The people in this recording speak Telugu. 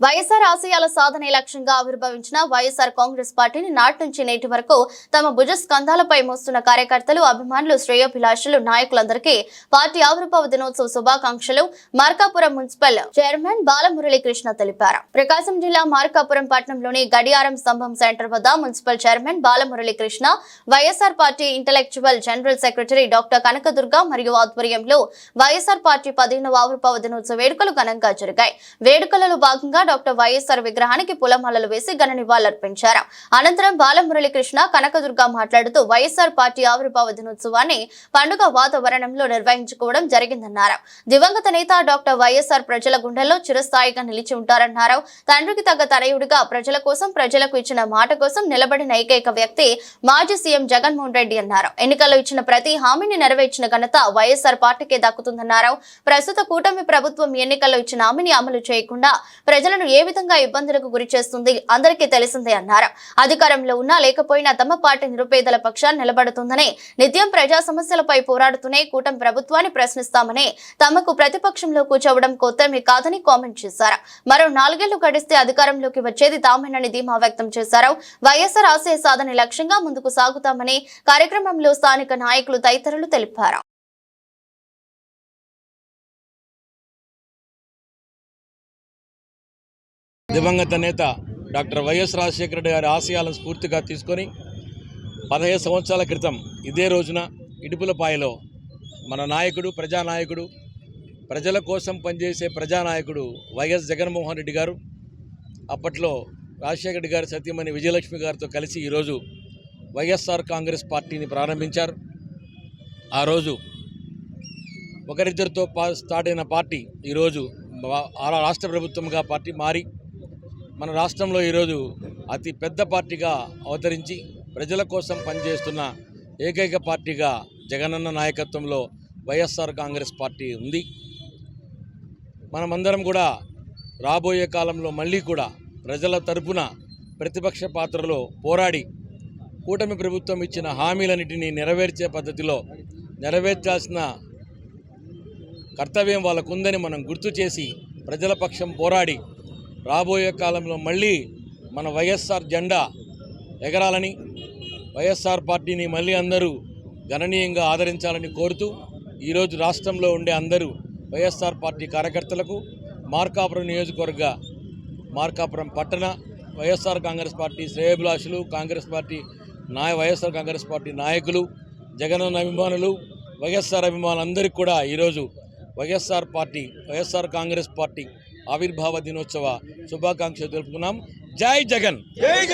వైఎస్ఆర్ ఆశయాల సాధనే లక్ష్యంగా ఆవిర్భవించిన వైఎస్ఆర్ కాంగ్రెస్ పార్టీని నాటి నుంచి నేటి వరకు తమ భుజ స్కంధాలపై మోస్తున్న కార్యకర్తలు అభిమానులు శ్రేయోభిలాషులు నాయకులందరికీ పార్టీ ఆవిర్భావ దినోత్సవ శుభాకాంక్షలు. మార్కాపురం మున్సిపల్ చైర్మన్ బాలమురళీ కృష్ణ తెలిపారు. ప్రకాశం జిల్లా మార్కాపురం పట్టణంలోని గడియారం స్తంభం సెంటర్ వద్ద municipal chairman Balamuralikrishna YSR party intellectual general secretary doctor Kanakadurga మరియు ఆధ్వర్యంలో వైఎస్ఆర్ పార్టీ పదిహేనవ ఆవిర్భావ దినోత్సవ వేడుకలు ఘనంగా జరిగాయి. వేడుకలలో భాగంగా డాక్టర్ వైఎస్ఆర్ విగ్రహానికి పూలమాలలు వేసి ఘన నివాళులర్పించారు. అనంతరం బాలమురళీకృష్ణ కనకదుర్గ మాట్లాడుతూ వైఎస్ఆర్ పార్టీ ఆవిర్భావ దినోత్సవాన్ని పండుగ వాతావరణంలో నిర్వహించుకోవడం జరిగిందన్నారు. దివంగత నేత డాక్టర్ వైఎస్ఆర్ ప్రజల గుండెల్లో చిరస్థాయిగా నిలిచి ఉంటారన్నారు. తండ్రికి తగ్గ తనయుడిగా ప్రజల కోసం ప్రజలకు ఇచ్చిన మాట కోసం నిలబడిన ఏకైక వ్యక్తి మాజీ సీఎం జగన్మోహన్ రెడ్డి అన్నారు. ఎన్నికల్లో ఇచ్చిన ప్రతి హామీని నెరవేర్చిన ఘనత వైఎస్ఆర్ పార్టీకే దక్కుతుందన్నారు. ప్రస్తుత కూటమి ప్రభుత్వం ఎన్నికల్లో ఇచ్చిన హామీని అమలు చేయకుండా ప్రజల ప్రజలను ఏ విధంగా ఇబ్బందులకు గురి చేస్తుంది అందరికీ తెలిసిందే అన్నారు. అధికారంలో ఉన్నా లేకపోయినా తమ పార్టీ నిరుపేదల పక్షాన్ని నిలబడుతుందని నిత్యం ప్రజా సమస్యలపై పోరాడుతూనే కూటమి ప్రభుత్వాన్ని ప్రశ్నిస్తామని తమకు ప్రతిపక్షంలో కూర్చోవడం కొత్తమే కాదని కామెంట్ చేశారు. మరో నాలుగేళ్ళు గడిస్తే అధికారంలోకి వచ్చేది తామేనని ధీమా వ్యక్తం చేశారు. వైఎస్ఆర్ ఆశయ సాధన లక్ష్యంగా ముందుకు సాగుతామని కార్యక్రమంలో స్థానిక నాయకులు తదితరులు తెలిపారు. దివంగత నేత డాక్టర్ వైఎస్ రాజశేఖర రెడ్డి గారి ఆశయాలను స్ఫూర్తిగా తీసుకొని పదహైదు సంవత్సరాల క్రితం ఇదే రోజున ఇడుపులపాయలో మన నాయకుడు ప్రజానాయకుడు ప్రజల కోసం పనిచేసే ప్రజానాయకుడు వైఎస్ జగన్మోహన్ రెడ్డి గారు అప్పట్లో రాజశేఖర రెడ్డి గారు సత్యమణి విజయలక్ష్మి గారితో కలిసి ఈరోజు వైఎస్ఆర్ కాంగ్రెస్ పార్టీని ప్రారంభించారు. ఆ రోజు ఒకరిద్దరితో పా స్టార్ట్ అయిన పార్టీ ఈరోజు రాష్ట్ర ప్రభుత్వంగా పార్టీ మారి మన రాష్ట్రంలో ఈరోజు అతి పెద్ద పార్టీగా అవతరించి ప్రజల కోసం పనిచేస్తున్న ఏకైక పార్టీగా జగనన్న నాయకత్వంలో వైఎస్ఆర్ కాంగ్రెస్ పార్టీ ఉంది. మనమందరం కూడా రాబోయే కాలంలో మళ్ళీ కూడా ప్రజల తరపున ప్రతిపక్ష పాత్రలో పోరాడి కూటమి ప్రభుత్వం ఇచ్చిన హామీలన్నిటినీ నెరవేర్చే పద్ధతిలో నెరవేర్చాల్సిన కర్తవ్యం వాళ్ళకుందని మనం గుర్తు చేసి ప్రజల పక్షం పోరాడి రాబోయే కాలంలో మళ్ళీ మన వైఎస్ఆర్ జెండా ఎగరాలని వైఎస్ఆర్ పార్టీని మళ్ళీ అందరూ గణనీయంగా ఆదరించాలని కోరుతూ ఈరోజు రాష్ట్రంలో ఉండే అందరూ వైఎస్ఆర్ పార్టీ కార్యకర్తలకు మార్కాపురం నియోజకవర్గ మార్కాపురం పట్టణ వైఎస్ఆర్ కాంగ్రెస్ పార్టీ శ్రేయభిలాషులు కాంగ్రెస్ పార్టీ నాయ వైఎస్ఆర్ కాంగ్రెస్ పార్టీ నాయకులు జగనన్న అభిమానులు వైఎస్ఆర్ అభిమానులందరికీ కూడా ఈరోజు YSR party YSR Congress party ఆవిర్భావ దినోత్సవ శుభాకాంక్షలు తెలుపుకున్నాం. జై జగన్!